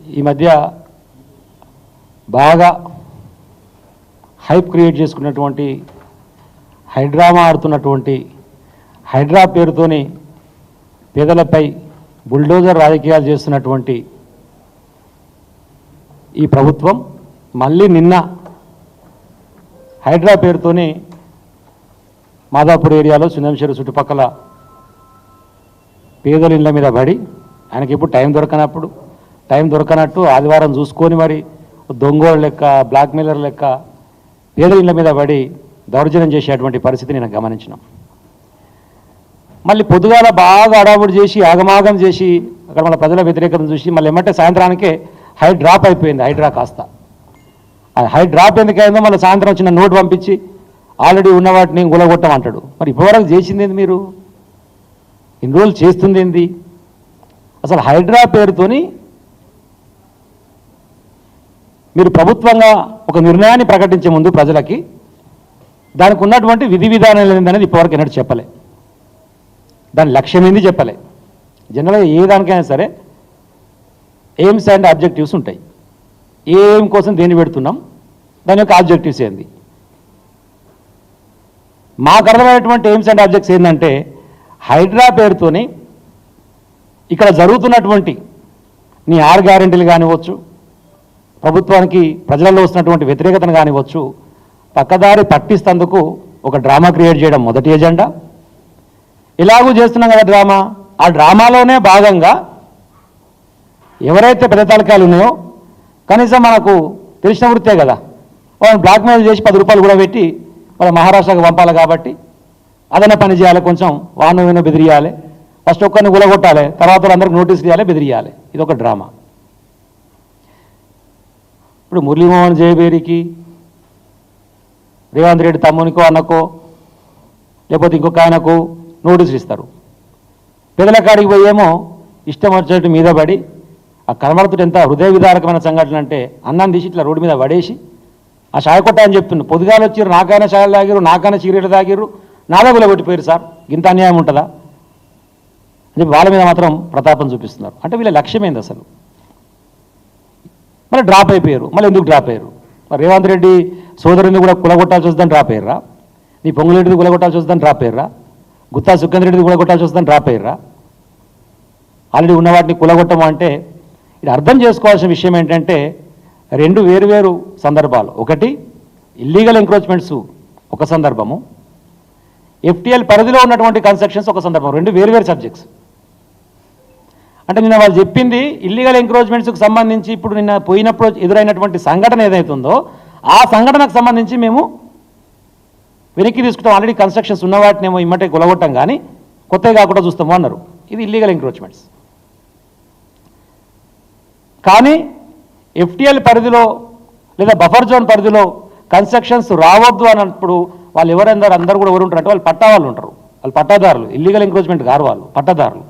ఈ మధ్య బాగా హైప్ క్రియేట్ చేసుకున్నటువంటి హైడ్రామా ఆడుతున్నటువంటి హైడ్రా పేరుతోని పేదలపై బుల్డోజర్ రాజకీయాలు చేస్తున్నటువంటి ఈ ప్రభుత్వం మళ్ళీ నిన్న హైడ్రా పేరుతోని మాదాపూర్ ఏరియాలో సుందంశేరు చుట్టుపక్కల పేదల ఇళ్ళ మీద పడి ఆయనకి ఇప్పుడు టైం దొరకనప్పుడు టైం దొరకనట్టు ఆదివారం చూసుకొని మరి దొంగోళ్ళ లెక్క బ్లాక్మెయిలర్ లెక్క పేదల ఇళ్ళ మీద పడి దౌర్జన్యం చేసేటువంటి పరిస్థితి నేను గమనించినాం. మళ్ళీ పొద్దుగాల బాగా అడావుడు చేసి ఆగమాగం చేసి అక్కడ మన ప్రజల వ్యతిరేకతను చూసి మళ్ళీ ఏమంటే సాయంత్రానికే హై డ్రాప్ అయిపోయింది హైడ్రా కాస్త. అది హై డ్రాప్ ఎందుకైందో మళ్ళీ సాయంత్రం వచ్చిన నోట్ పంపించి ఆల్రెడీ ఉన్న వాటిని గులగొట్టమంటాడు మరి ఇప్పటివరకు చేసింది ఏంది మీరు? ఇన్ని రోజులు చేస్తుంది ఏంది అసలు హైడ్రా పేరుతోని మీరు ప్రభుత్వంగా ఒక నిర్ణయాన్ని ప్రకటించే ముందు ప్రజలకి దానికి ఉన్నటువంటి విధి విధానాలు ఏంటనేది ఇప్పటివరకు ఎన్నడూ చెప్పలే. దాని లక్ష్యం ఏంది చెప్పలే. జనరల్గా ఏ దానికైనా సరే ఎయిమ్స్ అండ్ ఆబ్జెక్టివ్స్ ఉంటాయి. ఏ ఎయిమ్ కోసం దేన్ని పెడుతున్నాం? దాని యొక్క ఆబ్జెక్టివ్స్ ఏంది? మాకు అర్థమైనటువంటి ఎయిమ్స్ అండ్ ఆబ్జెక్ట్స్ ఏంటంటే హైడ్రా పేరుతోని ఇక్కడ జరుగుతున్నటువంటి నీ ఆరు గ్యారెంటీలు కానివ్వచ్చు ప్రభుత్వానికి ప్రజలలో వస్తున్నటువంటి వ్యతిరేకతను కానివ్వచ్చు పక్కదారి పట్టిస్తందుకు ఒక డ్రామా క్రియేట్ చేయడం మొదటి ఎజెండా. ఇలాగూ చేస్తున్నాం కదా డ్రామా. ఆ డ్రామాలోనే భాగంగా ఎవరైతే పెద్ద తలకాయలు ఉన్నాయో కనీసం మనకు తెలిసిన వృత్తే కదా వాళ్ళని బ్లాక్మెయిల్ చేసి పది రూపాయలు కూడా పెట్టి వాళ్ళ మహారాష్ట్రకు పంపాలి కాబట్టి అదన పని చేయాలి కొంచెం వాహనం విన బెదిరియాలి ఫస్ట్ ఒక్కరిని గులగొట్టాలి తర్వాత అందరికి నోటీసులు ఇవ్వాలి బెదిరియాలి. ఇది ఒక డ్రామా. ఇప్పుడు మురళీమోహన్ జయబేరికి రేవంత్ రెడ్డి తమ్మునికో అన్నకో లేకపోతే ఇంకొక ఆయనకు నోటీసులు ఇస్తారు. పెదల కాడికి పోయేమో ఇష్టం వచ్చినట్టు మీద పడి ఆ కనబడుతుంటే ఎంత హృదయ విదారకమైన సంఘటన అంటే అన్నం తీసి ఇట్లా రోడ్డు మీద పడేసి ఆ షాయ కొట్ట అని చెప్తున్నా పొద్దుగాలు వచ్చారు నాకైనా షాయలు తాగిరు నాకైనా సిగరెట్ తాగిరు నాదే కొట్టిపోయారు సార్. ఇంత అన్యాయం ఉంటుందా? అని వాళ్ళ మీద మాత్రం ప్రతాపం చూపిస్తున్నారు. అంటే వీళ్ళ లక్ష్యం ఏంది అసలు? మళ్ళీ డ్రాప్ అయిపోయారు. మళ్ళీ ఎందుకు డ్రాప్ అయ్యారు మరి రేవంత్ రెడ్డి సోదరుని కూడా కులగొట్టాల్సి వస్తుందని డ్రాప్ అయ్యారా నీ పొంగులెడ్డిది కులగొట్టాల్సి వస్తుందని డ్రాప్ అయ్యారా గుత్తా సుఖేంద్ర రెడ్డిది కులగొట్టాల్సి వస్తుందని డ్రాప్ అయ్యారా ఆల్రెడీ ఉన్న వాటిని కులగొట్టము అంటే ఇది అర్థం చేసుకోవాల్సిన విషయం ఏంటంటే రెండు వేరువేరు సందర్భాలు. ఒకటి ఇల్లీగల్ ఎంక్రోచ్మెంట్స్ ఒక సందర్భము. ఎఫ్టీఎల్ పరిధిలో ఉన్నటువంటి కన్స్ట్రక్షన్స్ ఒక సందర్భం. రెండు వేరువేరు సబ్జెక్ట్స్ అంటే నిన్న వాళ్ళు చెప్పింది ఇల్లీగల్ ఎంక్రోచ్మెంట్స్కి సంబంధించి ఇప్పుడు నిన్న పోయినప్పుడు ఎదురైనటువంటి సంఘటన ఏదైతుందో ఆ సంఘటనకు సంబంధించి మేము వెనక్కి తీసుకుంటాం. ఆల్రెడీ కన్స్ట్రక్షన్స్ ఉన్న వాటినేమో ఇమ్మటే కొలగొట్టం కానీ కొత్తగా కాకుండా చూస్తాము అన్నారు. ఇది ఇల్లీగల్ ఎంక్రోచ్మెంట్స్ కానీ ఎఫ్టీఎల్ పరిధిలో లేదా బఫర్ జోన్ పరిధిలో కన్స్ట్రక్షన్స్ రావద్దు అన్నప్పుడు వాళ్ళు ఎవరందరూ అందరూ కూడా ఎవరు ఉంటారు అంటే వాళ్ళు పట్టా వాళ్ళు ఉంటారు. వాళ్ళు పట్టాదారులు. ఇల్లీగల్ ఎంక్రోచ్మెంట్ గారు వాళ్ళు పట్టాదారులు.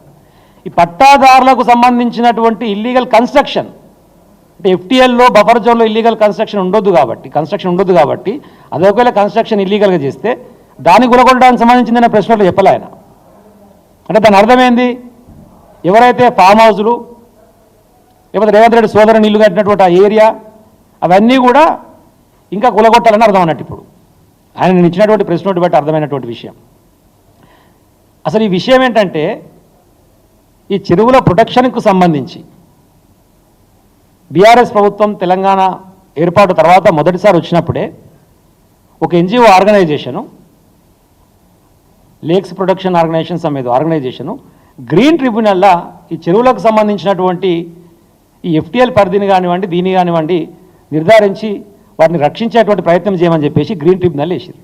ఈ పట్టాదారులకు సంబంధించినటువంటి ఇల్లీగల్ కన్స్ట్రక్షన్ అంటే ఎఫ్టీఎల్లో బఫర్ జోన్లో ఇల్లీగల్ కన్స్ట్రక్షన్ ఉండొద్దు కాబట్టి కన్స్ట్రక్షన్ ఉండొద్దు కాబట్టి అదే ఒకవేళ కన్స్ట్రక్షన్ ఇల్లీగల్గా చేస్తే దాన్ని గురగొట్టడానికి సంబంధించిందనే ప్రశ్నలు చెప్పలే ఆయన. అంటే దాని అర్థమైంది ఎవరైతే ఫామ్ హౌజులు లేకపోతే రేవంత్ రెడ్డి సోదరుని ఇల్లు కట్టినటువంటి ఆ ఏరియా అవన్నీ కూడా ఇంకా కులగొట్టాలని అర్థం అన్నట్టు ఇప్పుడు. ఆయన నేను ఇచ్చినటువంటి ప్రెస్ నోట్ బట్టి అర్థమైనటువంటి విషయం. అసలు ఈ విషయం ఏంటంటే ఈ చెరువుల ప్రొటెక్షన్కు సంబంధించి. బీఆర్ఎస్ ప్రభుత్వం తెలంగాణ ఏర్పాటు తర్వాత మొదటిసారి వచ్చినప్పుడే ఒక NGO organisation lakes protection organisation సమ్మేది organisation green ట్రిబ్యునల్లా ఈ చెరువులకు సంబంధించినటువంటి ఈ ఎఫ్టీఎల్ పరిధిని కానివ్వండి దీన్ని కానివ్వండి నిర్ధారించి వారిని రక్షించేటువంటి ప్రయత్నం చేయమని చెప్పేసి గ్రీన్ ట్రిబ్యునల్ వేసింది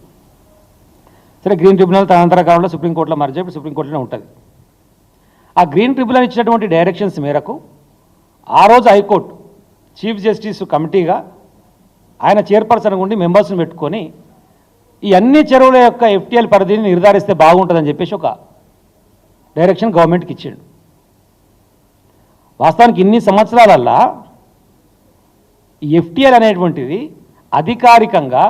సరే గ్రీన్ ట్రిబ్యునల్ తదనంతర కాలంలో సుప్రీంకోర్టులో మర్చి ఇప్పుడు సుప్రీంకోర్టులో ఉంటుంది. ఆ గ్రీన్ ట్రిబ్యునల్ ఇచ్చినటువంటి డైరెక్షన్స్ మేరకు ఆ రోజు హైకోర్టు చీఫ్ జస్టిస్ కమిటీగా ఆయన చైర్పర్సన్ ఉండి మెంబర్స్ని పెట్టుకొని ఈ అన్ని చెరువుల యొక్క ఎఫ్టీఎల్ పరిధిని నిర్ధారిస్తే బాగుంటుందని చెప్పేసి ఒక డైరెక్షన్ గవర్నమెంట్కి ఇచ్చిండు. వాస్తవానికి ఇన్ని సంవత్సరాలల్లా ఈ ఎఫ్టీఎల్ అనేటువంటిది అధికారికంగా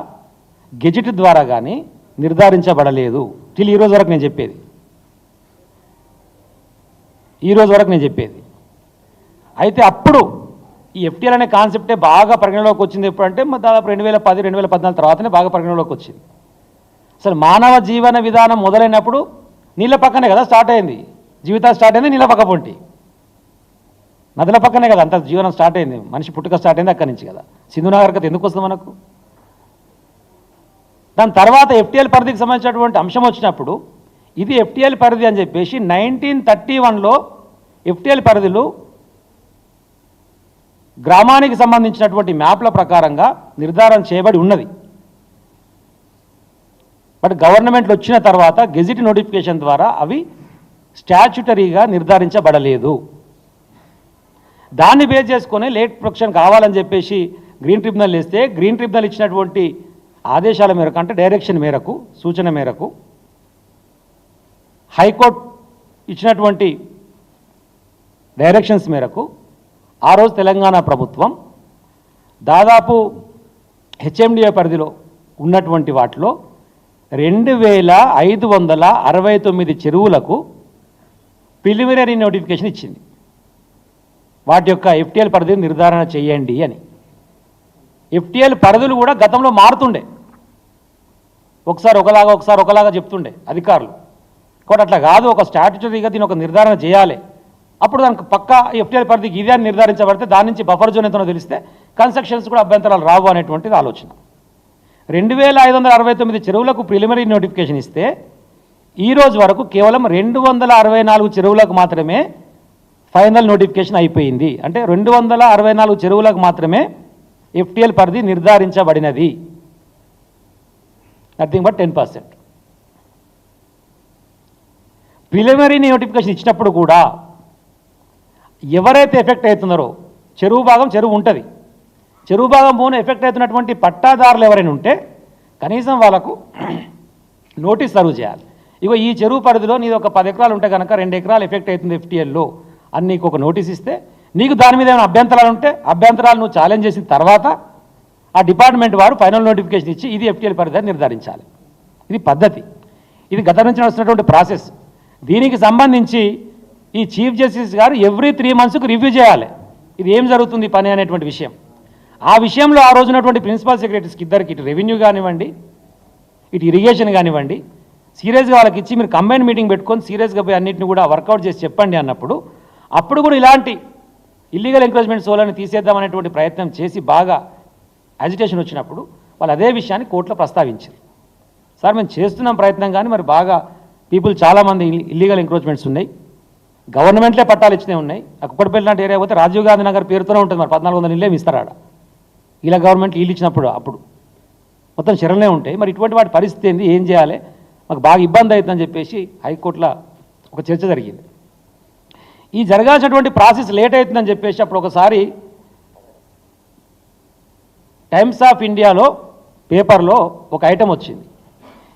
గెజిట్ ద్వారా కానీ నిర్ధారించబడలేదు. టిల్ ఈ రోజు వరకు నేను చెప్పేది. ఈ రోజు వరకు నేను చెప్పేది. అయితే అప్పుడు ఈ ఎఫ్టీఎల్ అనే కాన్సెప్టే బాగా పరిగణలోకి వచ్చింది ఎప్పుడంటే దాదాపు రెండు వేల పది రెండు వేల పద్నాలుగు తర్వాతనే బాగా పరిగణలోకి వచ్చింది. అసలు మానవ జీవన విధానం మొదలైనప్పుడు నీళ్ళ పక్కనే కదా స్టార్ట్ అయింది. జీవితం స్టార్ట్ అయింది నీళ్ళ పక్క పొంటి. నదుల పక్కనే కదా అంత జీవనం స్టార్ట్ అయింది. మనిషి పుట్టుక స్టార్ట్ అయింది అక్కడి నుంచి కదా. సింధు నాగరికత ఎందుకు వస్తుంది మనకు? దాని తర్వాత ఎఫ్టీఎల్ పరిధికి సంబంధించినటువంటి అంశం వచ్చినప్పుడు ఇది ఎఫ్టీఎల్ పరిధి అని చెప్పేసి నైన్టీన్ థర్టీ వన్లో ఎఫ్టీఎల్ పరిధిలో గ్రామానికి సంబంధించినటువంటి మ్యాప్ల ప్రకారంగా నిర్ధారణ చేయబడి ఉన్నది. బట్ గవర్నమెంట్లు వచ్చిన తర్వాత గెజిట్ నోటిఫికేషన్ ద్వారా అవి స్టాచ్యుటరీగా నిర్ధారించబడలేదు. దాన్ని బేస్ చేసుకొని లేట్ ప్రొక్షన్ కావాలని చెప్పేసి గ్రీన్ ట్రిబ్యునల్ వేస్తే గ్రీన్ ట్రిబ్యునల్ ఇచ్చినటువంటి ఆదేశాల మేరకు అంటే డైరెక్షన్ మేరకు సూచన మేరకు హైకోర్టు ఇచ్చినటువంటి డైరెక్షన్స్ మేరకు ఆ రోజు తెలంగాణ ప్రభుత్వం దాదాపు హెచ్ఎండిఏ పరిధిలో ఉన్నటువంటి వాటిలో రెండు వేల ఐదు వందల అరవై తొమ్మిది చెరువులకు ప్రిలిమినరీ నోటిఫికేషన్ ఇచ్చింది. వాటి యొక్క ఎఫ్టీఎల్ పరిధిని నిర్ధారణ చేయండి అని. ఎఫ్టీఎల్ పరిధులు కూడా గతంలో మారుతుండే. ఒకసారి ఒకలాగా ఒకసారి ఒకలాగా చెప్తుండే అధికారులు. కాబట్టి అట్లా కాదు ఒక స్టాట్యుటరీగా దీని ఒక నిర్ధారణ చేయాలి. అప్పుడు దానికి పక్క ఎఫ్టీఆర్ పరిధికి ఇదే అని నిర్ధారించబడితే దాని నుంచి బఫర్ జోన్ ఎంతనో తెలిస్తే కన్స్ట్రక్షన్స్ కూడా అభ్యంతరాలు రావు అనేటువంటిది ఆలోచన. రెండు వేల ఐదు వందల అరవై తొమ్మిది చెరువులకు ప్రిలిమినరీ నోటిఫికేషన్ ఇస్తే ఈ రోజు వరకు కేవలం రెండు వందల అరవై నాలుగు చెరువులకు మాత్రమే ఫైనల్ నోటిఫికేషన్ అయిపోయింది. అంటే రెండు వందల అరవై నాలుగు చెరువులకు మాత్రమే ఎఫ్టీఎల్ పరిధి నిర్ధారించబడినది. Nothing but ten percent preliminary notification ఇచ్చినప్పుడు కూడా ఎవరైతే ఎఫెక్ట్ అవుతున్నారో చెరువు భాగం చెరువు ఉంటుంది. చెరువు భాగం పోను ఎఫెక్ట్ అవుతున్నటువంటి పట్టాదారులు ఎవరైనా ఉంటే కనీసం వాళ్ళకు నోటీస్ సర్వ్ చేయాలి. ఇగో ఈ చెరువు పరిధిలో నీది ఒక పది ఎకరాలు ఉంటే కనుక రెండు ఎకరాలు ఎఫెక్ట్ అవుతుంది ఎఫ్టీఎల్లో అని నీకు ఒక నోటీస్ ఇస్తే నీకు దాని మీద ఏమైనా అభ్యంతరాలు ఉంటే అభ్యంతరాలు నువ్వు ఛాలెంజ్ చేసిన తర్వాత ఆ డిపార్ట్మెంట్ వారు ఫైనల్ నోటిఫికేషన్ ఇచ్చి ఇది ఎఫ్టీఎల్ పరిధి నిర్ధారించాలి. ఇది పద్ధతి. ఇది గత నుంచి వస్తున్నటువంటి ప్రాసెస్ దీనికి సంబంధించి ఈ చీఫ్ జస్టిస్ గారు ఎవ్రీ త్రీ మంత్స్కి రివ్యూ చేయాలి. ఇది ఏం జరుగుతుంది పని అనేటువంటి విషయం. ఆ విషయంలో ఆ రోజునటువంటి ప్రిన్సిపల్ సెక్రటరీస్కి ఇద్దరికి ఇటు రెవెన్యూ కానివ్వండి ఇటు ఇరిగేషన్ కానివ్వండి సీరియస్గా వాళ్ళకి ఇచ్చి మీరు కంబైన్ మీటింగ్ పెట్టుకొని సీరియస్గా పోయి అన్నింటిని కూడా వర్కౌట్ చేసి చెప్పండి అన్నప్పుడు అప్పుడు కూడా ఇలాంటి ఇల్లీగల్ ఎంకరేజ్మెంట్ సోలని తీసేద్దామనేటువంటి ప్రయత్నం చేసి బాగా అజిటేషన్ వచ్చినప్పుడు వాళ్ళు అదే విషయాన్ని కోర్టులో ప్రస్తావించారు. సార్ మేము చేస్తున్నాం ప్రయత్నం కానీ మరి బాగా పీపుల్ చాలామంది ఇల్లీగల్ ఎంక్రోచ్మెంట్స్ ఉన్నాయి. గవర్నమెంట్లే పట్టాలు ఇచ్చినవి ఉన్నాయి. ఆ కుక్కడపల్లి లాంటి ఏరియా పోతే రాజీవ్ గాంధీ నగర్ పేరుతోనే ఉంటుంది మరి. పద్నాలుగు వందల ఇల్లేమి ఇస్తారాడ ఇలా గవర్నమెంట్ ఇల్లు ఇచ్చినప్పుడు అప్పుడు. మొత్తం శరణే ఉంటాయి. మరి ఇటువంటి వాటి పరిస్థితి ఏంది? ఏం చేయాలి? మాకు బాగా ఇబ్బంది అవుతుందని చెప్పేసి హైకోర్టులో ఒక చర్చ జరిగింది. ఈ జరగాల్సినటువంటి ప్రాసెస్ లేట్ అవుతుందని చెప్పేసి అప్పుడు ఒకసారి టైమ్స్ ఆఫ్ ఇండియాలో పేపర్లో ఒక ఐటెం వచ్చింది.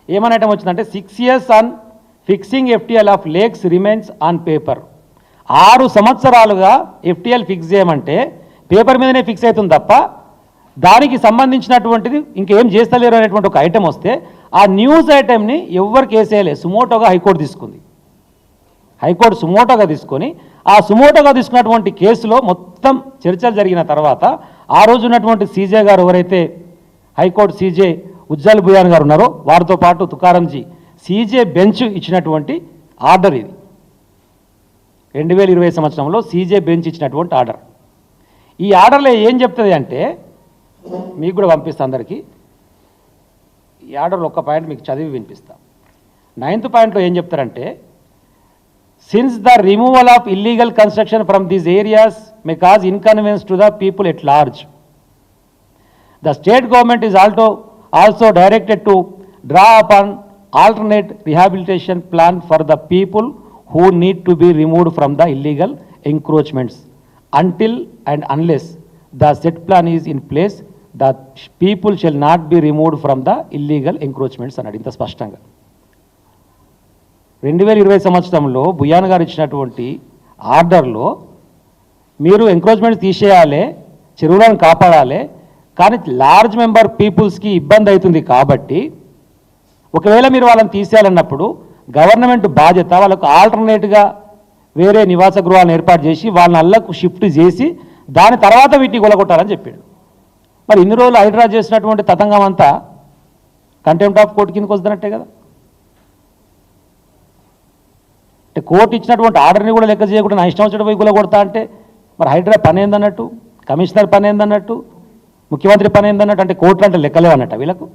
ఏమని ఐటెం వచ్చిందంటే six years on fixing FTL of lakes remains on paper ఆరు సంవత్సరాలుగా ఎఫ్టీఎల్ ఫిక్స్ చేయమంటే పేపర్ మీదనే ఫిక్స్ అవుతుంది తప్ప దానికి సంబంధించినటువంటిది ఇంకేం చేస్తలేరు అనేటువంటి ఒక ఐటెం వస్తే ఆ న్యూస్ ఐటెంని ఎవరికి వేసేయలేదు సుమోటోగా హైకోర్టు తీసుకుంది. హైకోర్టు సుమోటోగా తీసుకొని ఆ సుమోటోగా తీసుకున్నటువంటి కేసులో మొత్తం చర్చలు జరిగిన తర్వాత ఆ రోజు ఉన్నటువంటి సీజే గారు ఎవరైతే హైకోర్టు సీజే ఉజ్జల్ భుయాన్ గారు ఉన్నారో వారితో పాటు తుకారంజీ సీజే బెంచ్ ఇచ్చినటువంటి ఆర్డర్ ఇది. రెండు వేల ఇరవై సంవత్సరంలో సీజే బెంచ్ ఇచ్చినటువంటి ఆర్డర్. ఈ ఆర్డర్లో ఏం చెప్తుంది అంటే మీకు కూడా పంపిస్తా అందరికీ. ఈ ఆర్డర్లో ఒక్క పాయింట్ మీకు చదివి వినిపిస్తా. నైన్త్ పాయింట్లో ఏం చెప్తారంటే since the removal of illegal construction from these areas may cause inconvenience to the people at large the state government government is also also to draw up upon alternate rehabilitation plan for the people who need to be removed from the illegal encroachments until and unless the set plan is in place the people shall not be removed from the illegal encroachments అన్నాడు ఇంత స్పష్టంగా. రెండు వేల ఇరవై సంవత్సరంలో భుయాన్ గారు ఇచ్చినటువంటి ఆర్డర్లో మీరు ఎంక్రోచ్మెంట్ తీసేయాలి చెరువులను కాపాడాలి కానీ లార్జ్ మెంబర్ పీపుల్స్కి ఇబ్బంది అవుతుంది కాబట్టి ఒకవేళ మీరు వాళ్ళని తీసేయాలన్నప్పుడు గవర్నమెంట్ బాధ్యత వాళ్ళకు ఆల్టర్నేట్గా వేరే నివాస గృహాలను ఏర్పాటు చేసి వాళ్ళని అల్లకు షిఫ్ట్ చేసి దాని తర్వాత వీటిని కొలగొట్టాలని చెప్పాడు. మరి ఇన్ని రోజులు హైడ్రా చేసినటువంటి తతంగం అంతా కంటెంప్ట్ ఆఫ్ కోర్టు కిందకు వస్తున్నట్టే కదా. అంటే కోర్టు ఇచ్చినటువంటి ఆర్డర్ని కూడా లెక్క చేయకుండా నా ఇష్టం వచ్చినట్టు పోయి కొలగొడతా అంటే మరి హైడ్రా పని ఏందన్నట్టు? కమిషనర్ పని ఏందన్నట్టు? ముఖ్యమంత్రి పని ఏందన్నట్టు? అంటే కోర్టులు అంటే లెక్కలేవన్నట్టు వీళ్ళకు?